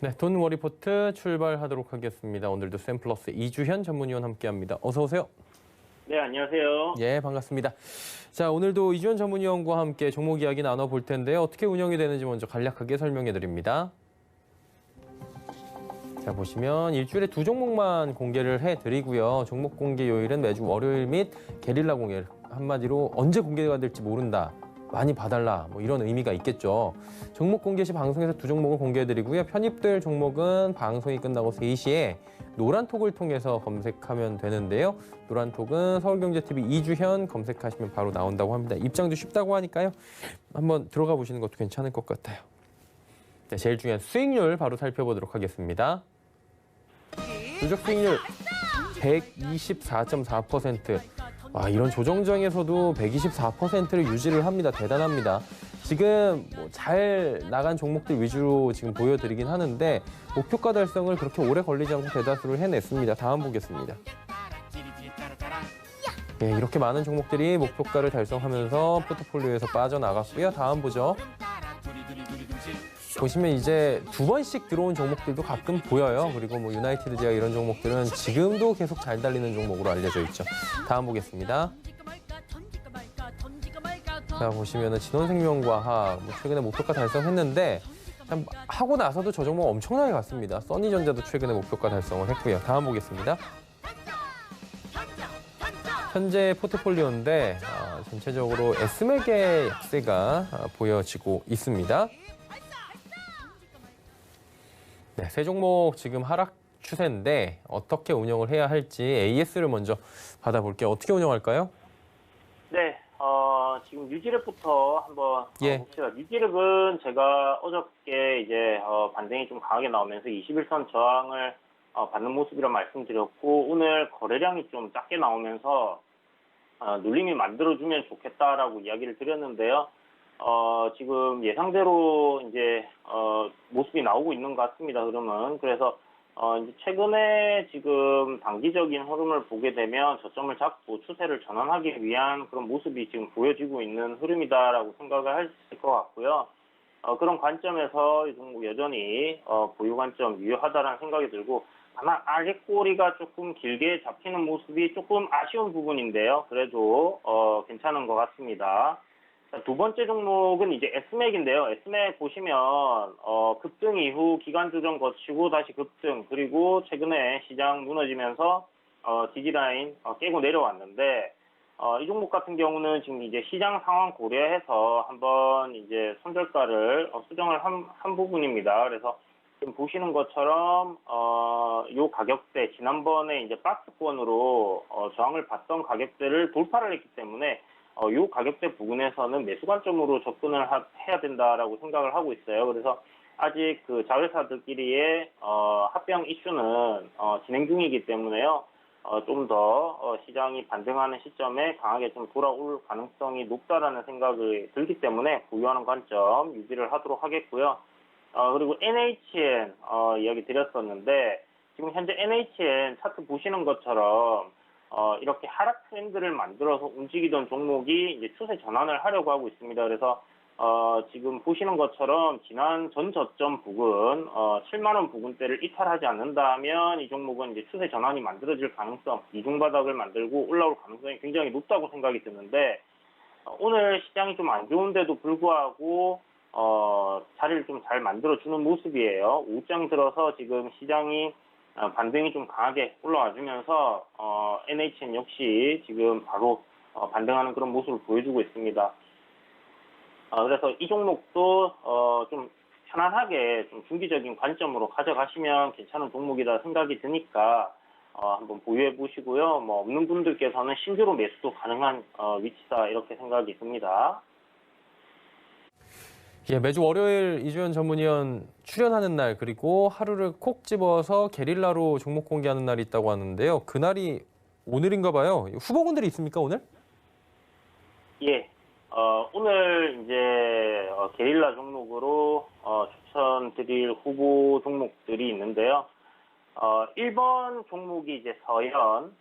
네, 돈 워 리포트 출발하도록 하겠습니다. 오늘도 샘플러스 이주현 전문위원 함께합니다. 어서 오세요. 네, 안녕하세요. 예, 반갑습니다. 자, 오늘도 이주현 전문위원과 함께 종목 이야기 나눠볼 텐데요. 어떻게 운영이 되는지 먼저 간략하게 설명해 드립니다. 자, 보시면 일주일에 두 종목만 공개를 해 드리고요. 종목 공개 요일은 매주 월요일 및 게릴라 공개. 한마디로 언제 공개가 될지 모른다. 많이 봐달라. 뭐 이런 의미가 있겠죠. 종목 공개 시 방송에서 두 종목을 공개해 드리고요. 편입될 종목은 방송이 끝나고 3시에 노란톡을 통해서 검색하면 되는데요. 노란톡은 서울경제TV 이주현 검색하시면 바로 나온다고 합니다. 입장도 쉽다고 하니까요. 한번 들어가 보시는 것도 괜찮을 것 같아요. 네, 제일 중요한 수익률 바로 살펴보도록 하겠습니다. 누적 수익률 124.4%. 아, 이런 조정장에서도 124%를 유지를 합니다. 대단합니다. 지금 뭐 잘 나간 종목들 위주로 지금 보여드리긴 하는데 목표가 달성을 그렇게 오래 걸리지 않고 대다수를 해냈습니다. 다음 보겠습니다. 네, 이렇게 많은 종목들이 목표가를 달성하면서 포트폴리오에서 빠져나갔고요. 다음 보죠. 보시면 이제 두 번씩 들어온 종목들도 가끔 보여요. 그리고 뭐 유나이티드 제약 이런 종목들은 지금도 계속 잘 달리는 종목으로 알려져 있죠. 다음 보겠습니다. 자 보시면은 진원생명과학 뭐 최근에 목표가 달성했는데 참 하고 나서도 저 종목 엄청나게 갔습니다. 써니전자도 최근에 목표가 달성을 했고요. 다음 보겠습니다. 현재 포트폴리오인데 아, 전체적으로 S맥의 약세가 아, 보여지고 있습니다. 네, 세 종목 지금 하락 추세인데 어떻게 운영을 해야 할지 AS를 먼저 받아볼게요. 어떻게 운영할까요? 네, 어, 지금 뉴지랩부터 한번 예. 어, 봅시다. 뉴지랩은 제가 어저께 이제 어, 반등이 좀 강하게 나오면서 21선 저항을 어, 받는 모습이라 말씀드렸고 오늘 거래량이 좀 작게 나오면서 어, 눌림이 만들어주면 좋겠다라고 이야기를 드렸는데요. 어, 지금 예상대로 이제 어, 모습이 나오고 있는 것 같습니다. 흐름은 그래서 어, 이제 최근에 지금 단기적인 흐름을 보게 되면 저점을 잡고 추세를 전환하기 위한 그런 모습이 지금 보여지고 있는 흐름이다라고 생각을 할 수 있을 것 같고요. 어, 그런 관점에서 여전히 어, 보유 관점 유효하다라는 생각이 들고 다만 아직 꼬리가 조금 길게 잡히는 모습이 조금 아쉬운 부분인데요. 그래도 어, 괜찮은 것 같습니다. 자, 두 번째 종목은 이제 S맥인데요. S맥 보시면 어, 급등 이후 기간 조정 거치고 다시 급등 그리고 최근에 시장 무너지면서 어, 지지라인 어, 깨고 내려왔는데 어, 이 종목 같은 경우는 지금 이제 시장 상황 고려해서 한번 이제 손절가를 어, 수정을 한, 한 부분입니다. 그래서 지금 보시는 것처럼 어, 요 가격대 지난번에 이제 박스권으로 어, 저항을 받던 가격대를 돌파를 했기 때문에 어, 요 가격대 부근에서는 매수 관점으로 접근을 하- 해야 된다라고 생각을 하고 있어요. 그래서 아직 그 자회사들끼리의 어, 합병 이슈는 어, 진행 중이기 때문에요. 어, 좀더 어, 시장이 반등하는 시점에 강하게 좀 돌아올 가능성이 높다라는 생각이 들기 때문에 보유하는 관점 유지를 하도록 하겠고요. 어, 그리고 NHN 어, 이야기 드렸었는데 지금 현재 NHN 차트 보시는 것처럼 어, 이렇게 하락 트렌드를 만들어서 움직이던 종목이 이제 추세 전환을 하려고 하고 있습니다. 그래서 어, 지금 보시는 것처럼 지난 전 저점 부근 어, 7만 원 부근대를 이탈하지 않는다면 이 종목은 이제 추세 전환이 만들어질 가능성, 이중 바닥을 만들고 올라올 가능성이 굉장히 높다고 생각이 드는데 어, 오늘 시장이 좀 안 좋은데도 불구하고 어, 자리를 좀 잘 만들어 주는 모습이에요. 오장 들어서 지금 시장이 어, 반등이 좀 강하게 올라와주면서 어, NHN 역시 지금 바로 어, 반등하는 그런 모습을 보여주고 있습니다. 어, 그래서 이 종목도 어, 좀 편안하게 좀 중기적인 관점으로 가져가시면 괜찮은 종목이다 생각이 드니까 어, 한번 보유해 보시고요. 뭐 없는 분들께서는 신규로 매수도 가능한 어, 위치다 이렇게 생각이 듭니다. 예, 매주 월요일 이주연 전문위원 출연하는 날 그리고 하루를 콕 집어서 게릴라로 종목 공개하는 날이 있다고 하는데요. 그날이 오늘인가 봐요. 후보군들이 있습니까 오늘? 예. 어, 오늘 이제 어, 게릴라 종목으로 어, 추천드릴 후보 종목들이 있는데요. 어, 1번 종목이 이제 서현,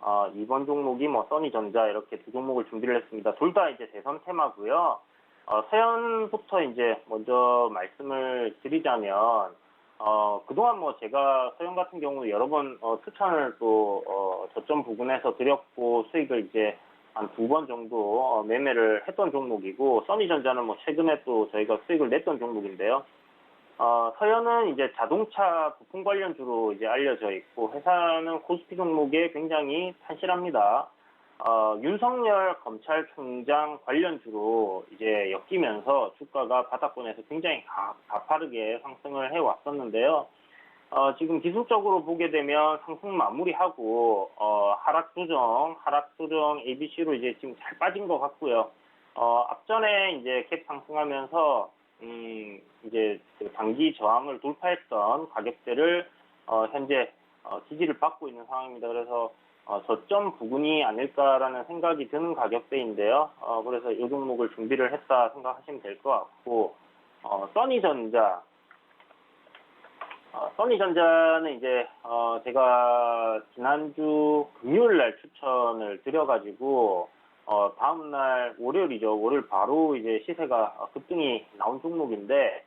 어, 2번 종목이 뭐 써니전자 이렇게 두 종목을 준비를 했습니다. 둘 다 이제 대선 테마고요. 어, 서현부터 이제 먼저 말씀을 드리자면 어, 그동안 뭐 제가 서영 같은 경우 여러 번 어, 추천을 또 어, 저점 부근에서 드렸고 수익을 이제 한 두 번 정도 어, 매매를 했던 종목이고 써니전자는 뭐 최근에 또 저희가 수익을 냈던 종목인데요. 어, 서현은 이제 자동차 부품 관련주로 이제 알려져 있고 회사는 코스피 종목에 굉장히 탄실합니다. 어, 윤석열 검찰총장 관련주로 이제 엮이면서 주가가 바닥권에서 굉장히 가, 가파르게 상승을 해왔었는데요. 어, 지금 기술적으로 보게 되면 상승 마무리하고 어, 하락 조정, 하락 조정 ABC로 이제 지금 잘 빠진 것 같고요. 어, 앞전에 이제 캡 상승하면서 음, 이제 그 단기 저항을 돌파했던 가격대를 어, 현재 어, 지지를 받고 있는 상황입니다. 그래서 어, 저점 부근이 아닐까라는 생각이 드는 가격대인데요. 어, 그래서 이 종목을 준비를 했다 생각하시면 될 것 같고, 어, 써니전자. 어, 써니전자는 이제, 어, 제가 지난주 금요일 날 추천을 드려가지고, 어, 다음날 월요일이죠. 월요일 바로 이제 시세가 급등이 나온 종목인데,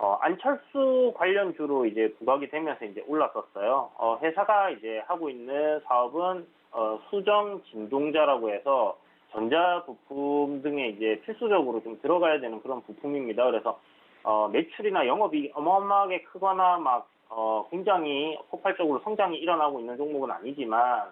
어, 안철수 관련주로 이제 부각이 되면서 이제 올랐었어요. 어, 회사가 이제 하고 있는 사업은 어, 수정 진동자라고 해서 전자 부품 등에 이제 필수적으로 좀 들어가야 되는 그런 부품입니다. 그래서 어, 매출이나 영업이 어마어마하게 크거나 막 어, 굉장히 폭발적으로 성장이 일어나고 있는 종목은 아니지만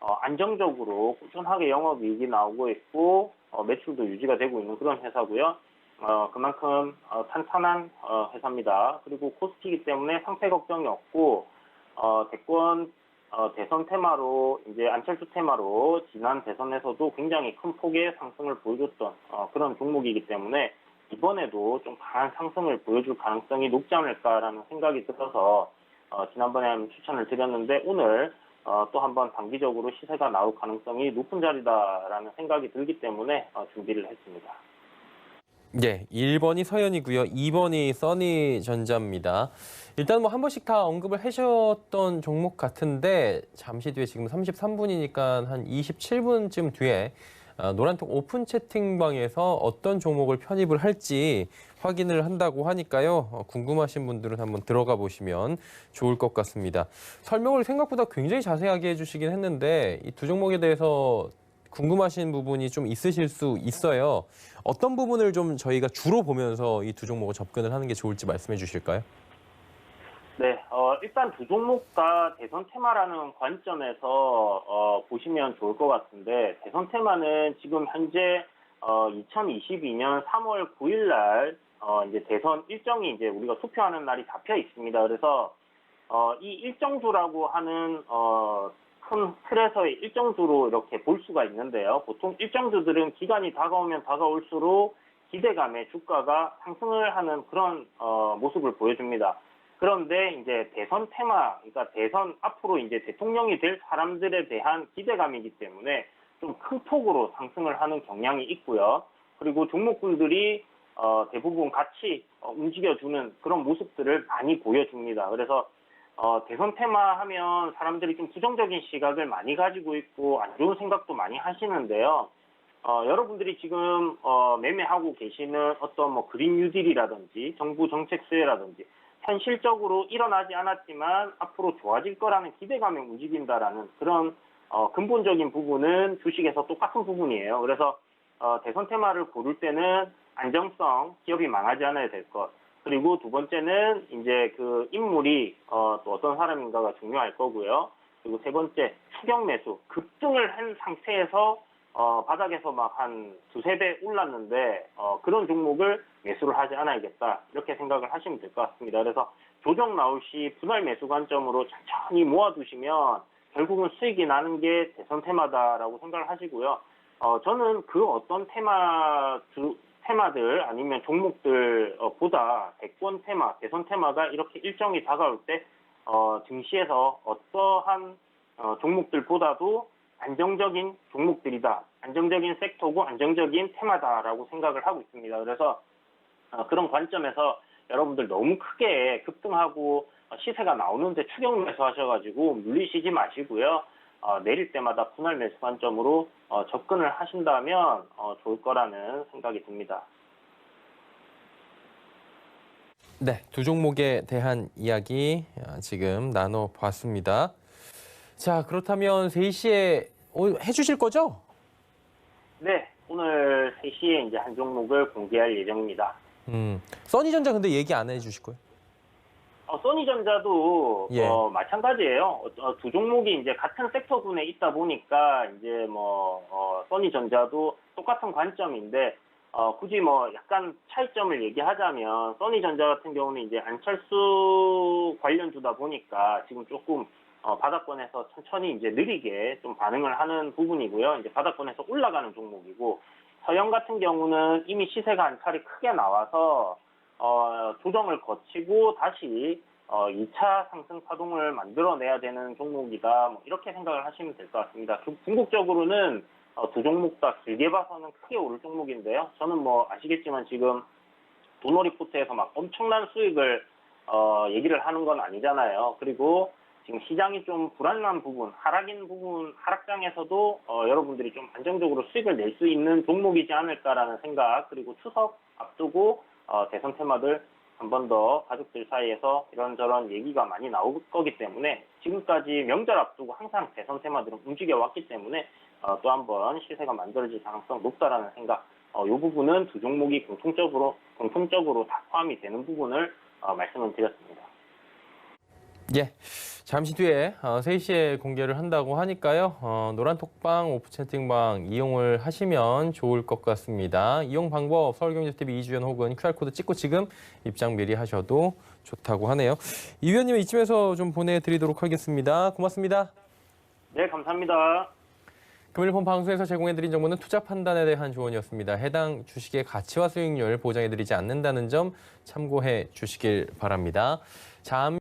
어, 안정적으로 꾸준하게 영업 이익이 나오고 있고 어, 매출도 유지가 되고 있는 그런 회사고요. 어, 그만큼 어, 탄탄한 어, 회사입니다. 그리고 코스피이기 때문에 상패 걱정이 없고 어, 대권 어, 대선 테마로 이제 안철수 테마로 지난 대선에서도 굉장히 큰 폭의 상승을 보여줬던 어, 그런 종목이기 때문에 이번에도 좀 강한 상승을 보여줄 가능성이 높지 않을까라는 생각이 들어서 어, 지난번에 한 추천을 드렸는데 오늘 어, 또 한번 단기적으로 시세가 나올 가능성이 높은 자리다라는 생각이 들기 때문에 어, 준비를 했습니다. 예, 1번이 서현이고요. 2번이 써니 전자입니다. 일단 뭐 한 번씩 다 언급을 하셨던 종목 같은데 잠시 뒤에 지금 33분이니까 한 27분쯤 뒤에 아, 노란톡 오픈 채팅방에서 어떤 종목을 편입을 할지 확인을 한다고 하니까요. 어, 궁금하신 분들은 한번 들어가 보시면 좋을 것 같습니다. 설명을 생각보다 굉장히 자세하게 해주시긴 했는데 이 두 종목에 대해서 궁금하신 부분이 좀 있으실 수 있어요. 어떤 부분을 좀 저희가 주로 보면서 이 두 종목을 접근을 하는 게 좋을지 말씀해 주실까요? 네, 어, 일단 두 종목과 대선 테마라는 관점에서 어, 보시면 좋을 것 같은데 대선 테마는 지금 현재 어, 2022년 3월 9일 날 어, 이제 대선 일정이 이제 우리가 투표하는 날이 잡혀 있습니다. 그래서 어, 이 일정주라고 하는 어, 큰 틀에서의 일정주로 이렇게 볼 수가 있는데요. 보통 일정주들은 기간이 다가오면 다가올수록 기대감에 주가가 상승을 하는 그런 어, 모습을 보여줍니다. 그런데 이제 대선 테마, 그러니까 대선 앞으로 이제 대통령이 될 사람들에 대한 기대감이기 때문에 좀 큰 폭으로 상승을 하는 경향이 있고요. 그리고 종목군들이 어, 대부분 같이 어, 움직여주는 그런 모습들을 많이 보여줍니다. 그래서 어, 대선 테마 하면 사람들이 좀 부정적인 시각을 많이 가지고 있고 안 좋은 생각도 많이 하시는데요. 어, 여러분들이 지금 어, 매매하고 계시는 어떤 뭐 그린 뉴딜이라든지 정부 정책 수혜라든지 현실적으로 일어나지 않았지만 앞으로 좋아질 거라는 기대감에 움직인다라는 그런 어, 근본적인 부분은 주식에서 똑같은 부분이에요. 그래서 어, 대선 테마를 고를 때는 안정성, 기업이 망하지 않아야 될 것. 그리고 두 번째는 이제 그 인물이 어, 또 어떤 사람인가가 중요할 거고요. 그리고 세 번째 추경 매수 급등을 한 상태에서 어, 바닥에서 막 한 두세 배 올랐는데 어, 그런 종목을 매수를 하지 않아야겠다 이렇게 생각을 하시면 될 것 같습니다. 그래서 조정 나올 시 분할 매수 관점으로 천천히 모아두시면 결국은 수익이 나는 게 대선 테마다라고 생각을 하시고요. 어, 저는 그 어떤 테마 주, 테마들 아니면 종목들보다 대권 테마, 대선 테마가 이렇게 일정이 다가올 때 어, 증시에서 어떠한 어, 종목들보다도 안정적인 종목들이다. 안정적인 섹터고 안정적인 테마다라고 생각을 하고 있습니다. 그래서 어, 그런 관점에서 여러분들 너무 크게 급등하고 어, 시세가 나오는데 추격 매수 하셔가지고 물리시지 마시고요. 어, 내릴 때마다 분할 매수 관점으로 어, 접근을 하신다면 어, 좋을 거라는 생각이 듭니다. 네, 두 종목에 대한 이야기 아, 지금 나눠봤습니다. 자, 그렇다면 3시에 해주실 거죠? 네, 오늘 3시에 이제 한 종목을 공개할 예정입니다. 음, 써니전자 근데 얘기 안 해주실 거예요? 어, 소니전자도 예. 어, 마찬가지예요. 어, 어, 두 종목이 이제 같은 섹터군에 있다 보니까 이제 뭐 어, 소니전자도 똑같은 관점인데 어, 굳이 뭐 약간 차이점을 얘기하자면 소니전자 같은 경우는 이제 안철수 관련주다 보니까 지금 조금 어, 바닥권에서 천천히 이제 느리게 좀 반응을 하는 부분이고요. 이제 바닥권에서 올라가는 종목이고 서영 같은 경우는 이미 시세가 한 차례 크게 나와서 어, 조정을 거치고 다시 어, 2차 상승 파동을 만들어내야 되는 종목이다. 뭐 이렇게 생각을 하시면 될 것 같습니다. 그 궁극적으로는 어, 두 종목 다 길게 봐서는 크게 오를 종목인데요. 저는 뭐 아시겠지만 지금 도노리포트에서 막 엄청난 수익을 어, 얘기를 하는 건 아니잖아요. 그리고 지금 시장이 좀 불안한 부분, 하락인 부분, 하락장에서도 어, 여러분들이 좀 안정적으로 수익을 낼 수 있는 종목이지 않을까라는 생각, 그리고 추석 앞두고 어, 대선 테마들 한 번 더 가족들 사이에서 이런저런 얘기가 많이 나올 거기 때문에 지금까지 명절 앞두고 항상 대선 테마들은 움직여 왔기 때문에 어, 또 한 번 시세가 만들어질 가능성 높다라는 생각. 어, 이 부분은 두 종목이 공통적으로 공통적으로 다 포함이 되는 부분을 어, 말씀을 드렸습니다. 예. 잠시 뒤에 어, 3시에 공개를 한다고 하니까요. 어, 노란톡방, 오프 채팅방 이용을 하시면 좋을 것 같습니다. 이용 방법 서울경제TV 이주연 혹은 QR코드 찍고 지금 입장 미리 하셔도 좋다고 하네요. 이 위원님 이쯤에서 좀 보내드리도록 하겠습니다. 고맙습니다. 네, 감사합니다. 금일 본 방송에서 제공해드린 정보는 투자 판단에 대한 조언이었습니다. 해당 주식의 가치와 수익률 보장해드리지 않는다는 점 참고해 주시길 바랍니다. 잠